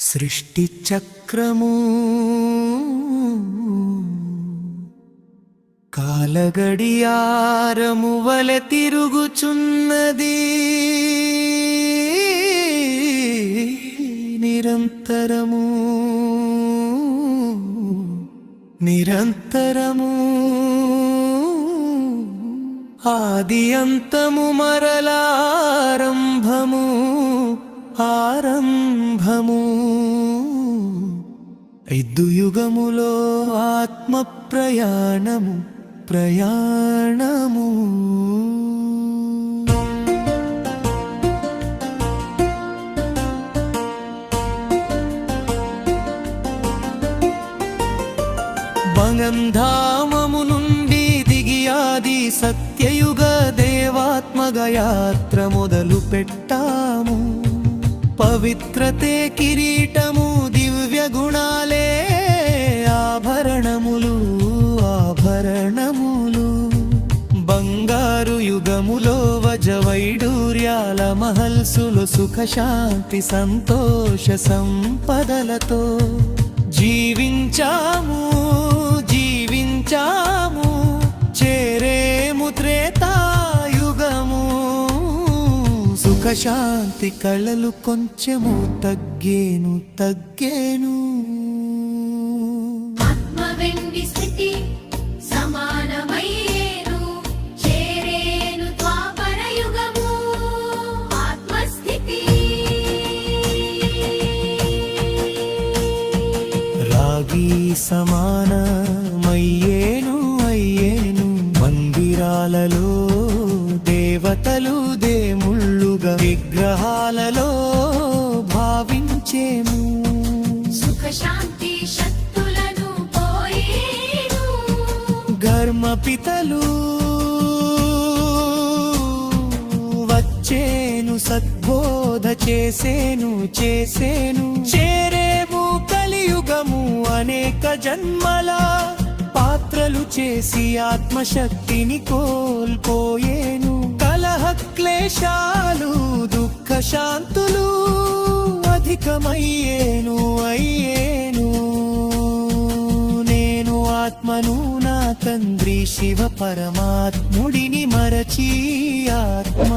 సృష్టి చక్రము. కాలగడియారము వలె తిరుగుచున్నది. నిరంతరము. నిరంతరము. ఆది అంతము మరలారంభము. ఆరంభము. ఐదు యుగములో ఆత్మ ప్రయాణము ప్రయాణము. బంగంధామము నుండి దిగియాది సత్యయుగ దేవాత్మగ యాత్ర మొదలు పెట్టాము పవిత్రతే కిరీటము యుగములో వజవైడూర్యాల మహల్సులు సుఖ శాంతి సంతోష సంపదలతో జీవించాము జీవించాము చేరేము త్రేతాయుగము. సుఖ శాంతి కళలు కొంచెము తగ్గేను తగ్గేను. రాగి సమానమయ్యేను అయ్యేను. మందిరాలలో దేవతలు దేముళ్ళుగా విగ్రహాలలో భావించేము. సుఖ శాంతి శక్తులను ఘర్మపితలు వచ్చేను సద్బోధ చేసేను చేసేను. చేరేము కలియుగము అనేక జన్మల పాత్రలు చేసి ఆత్మశక్తిని కోల్పోయేను. కలహ క్లేశాలు దుఃఖ శాంతులు అధికమయ్యేను అయ్యేను. నేను ఆత్మను నా తండ్రి శివ పరమాత్ముడిని మరచి ఆత్మ